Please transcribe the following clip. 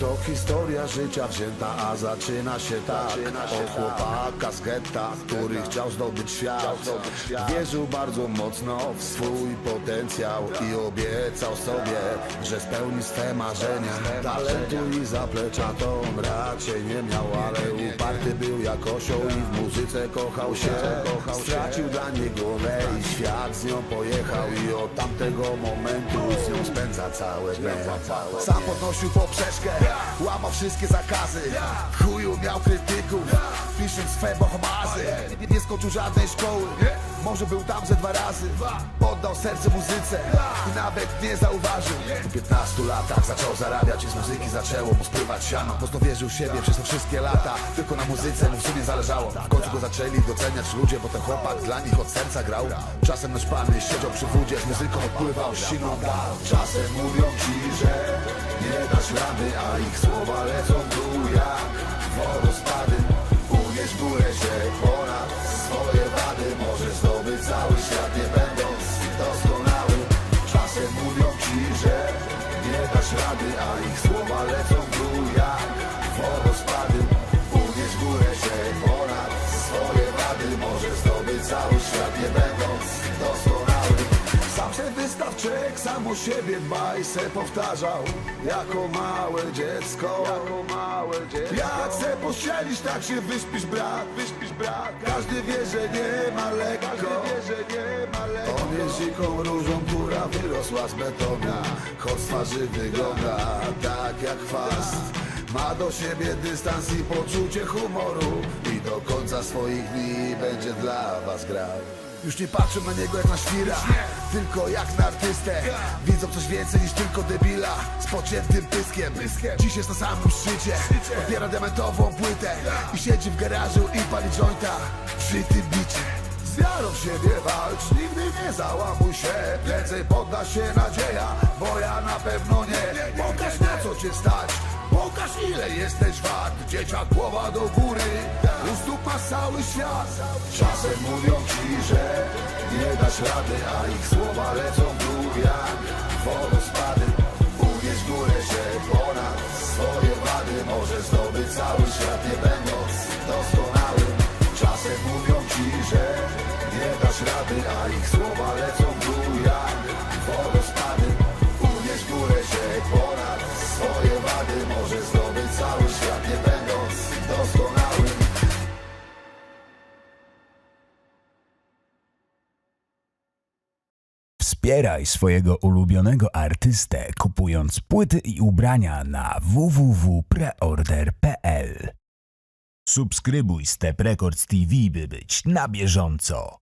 To historia życia wzięta, a zaczyna się tak. Od chłopaka z getta, który chciał zdobyć świat. Wierzył bardzo mocno w swój potencjał I obiecał sobie, że spełni swe marzenia. Talentu i zaplecza to on raczej nie miał Ale uparty był jak osioł i w muzyce kochał się. Stracił dla niej głowę i świat z nią pojechał. I od tamtego momentu z nią spędza całe dnie. Sam podnosił poprzeczkę, łamał wszystkie zakazy. W chuju miał krytyków, pisząc swe bohomazy. Nie- skończył żadnej szkoły, może był tam ze dwa razy. Oddał serce muzyce. I nawet nie zauważył. Po 15 latach zaczął zarabiać i z muzyki zaczęło mu spływać siano. Mocno wierzył siebie przez te wszystkie lata. Tylko na muzyce mu w sumie zależało. W końcu go zaczęli doceniać ludzie, bo ten chłopak dla nich od serca grał. Czasem nasz pan siedział przy wódzie, z muzyką odpływał siną. Czasem mówią ci, że nie dasz rady, a ich słowa lecą w dół jak wodospady. Uwierz w górę się ponad swoje wady. Możesz zdobyć cały świat nie będąc doskonały. Czasem mówią ci, że nie dasz rady, a ich słowa lecą w dół jak wodospady. Uwierz w górę się ponad swoje wady. Możesz zdobyć cały świat nie będąc doskonały sam się wystawczyk, sam o siebie dbaj se powtarzał. Jako małe dziecko, jako małe dziecko. Jak se posiedzisz, tak się wyśpisz brat, wyśpisz brat. Każdy wie, że nie ma lekko. Każdy wie, że nie ma lekko. On jest dziką różą, która wyrosła z betonu Choć twarzy wygląda tak jak chwast. Ma do siebie dystans i poczucie humoru. I do końca swoich dni będzie dla was grał już nie patrzę na niego jak na świra Tylko jak na artystę. Widzą coś więcej niż tylko debila Z pyskiem. Dziś jest na samym szczycie Odbiera diamentową płytę I siedzi w garażu i pali jointa Przy tym bicie. Z wiarą w siebie walcz, nigdy nie załamuj się. Więcej podda się nadzieja, bo ja na pewno nie. Pokaż na co cię stać, pokaż ile jesteś wart Dzieciak głowa do góry, masz cały świat. Czasem mówią ci, że nie dasz rady A ich słowa lecą w dół jak wodospady. Uwierz górę się ponad swoje wady Możesz zdobyć. Cały świat nie będąc doskonały. Czasem mówią ci, że nie dasz rady, a ich słowa lecą Wspieraj swojego ulubionego artystę kupując płyty i ubrania na www.preorder.pl Subskrybuj Step Records TV, by być na bieżąco.